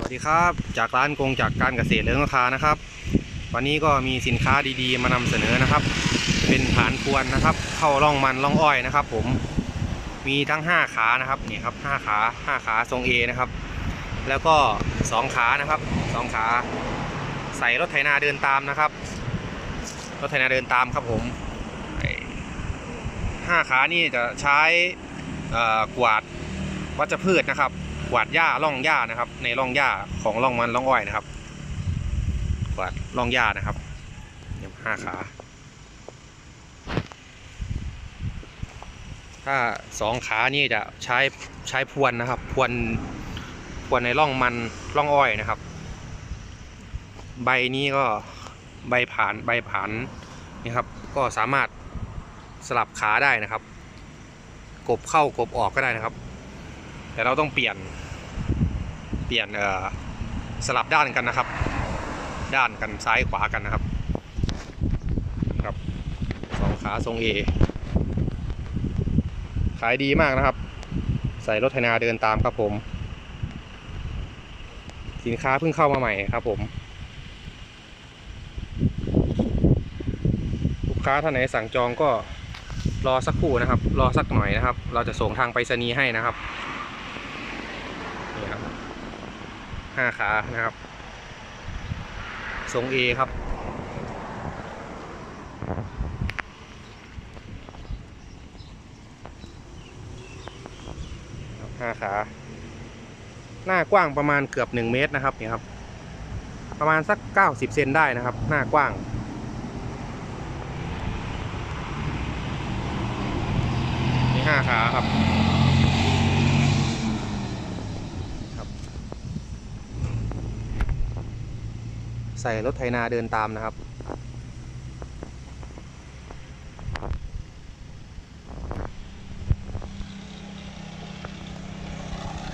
สวัสดีครับจากร้านกงจากการเกษตรเลื้องราคานะครับ วันนี้ก็มีสินค้าดีๆ มานำเสนอนะครับ เป็นฐานพวนนะครับ เข้าร่องมันร่องอ้อยนะครับ ผมมีทั้ง 5 ขานะครับนี่ครับ5ขา5ขาทรง A นะครับ แล้วก็ 2 ขานะครับ 2 ขา ใส่รถไถนาเดินตามนะครับ รถไถนาเดินตามครับผมไอ้ห้าขานี่จะใช้กวาดวัชพืชนะครับ กวาดหญ้าร่องหญ้านะครับ ในร่องหญ้าของร่องมันร่องอ้อยนะครับ กวาดร่องหญ้านะครับเนี่ยห้าขา ถ้าสองขานี่จะใช้ใช้พวนนะครับ พวนพวนในร่องมันร่องอ้อยนะครับ ใบนี้ก็ใบผ่านใบผ่านนี่ครับ ก็สามารถสลับขาได้นะครับ กบเข้ากบออกก็ได้นะครับ แต่เราต้องเปลี่ยน เปลี่ยนเอ่อสลับด้านกันนะครับ ด้านกันซ้ายขวากันนะครับครับสองขาทรงเอขายดีมากนะครับ ใส่รถไถนาเดินตามครับผม สินค้าเพิ่งเข้ามาใหม่ครับผม ลูกค้าท่านไหนสั่งจองก็รอสักครู่นะครับ รอสักหน่อยนะครับ เราจะส่งทางไปรษณีย์ให้นะครับ ครับห้าขานะครับ ทรง A ครับครับห้าขา หน้ากว้างประมาณเกือบ1เมตรนะครับนี่ครับ ประมาณสัก90เซนได้นะครับ หน้ากว้างนี่ห้าขาครับ ใส่รถไถนาเดินตามนะครับ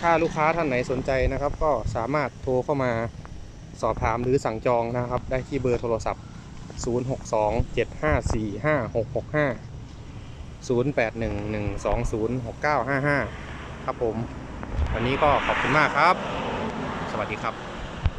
ถ้าลูกค้าท่านไหนสนใจนะครับ ก็สามารถโทรเข้ามาสอบถามหรือสั่งจองนะครับ ได้ที่เบอร์โทรศัพท์ 062 754 5665 0811206955 ครับผม วันนี้ก็ขอบคุณมากครับ สวัสดีครับ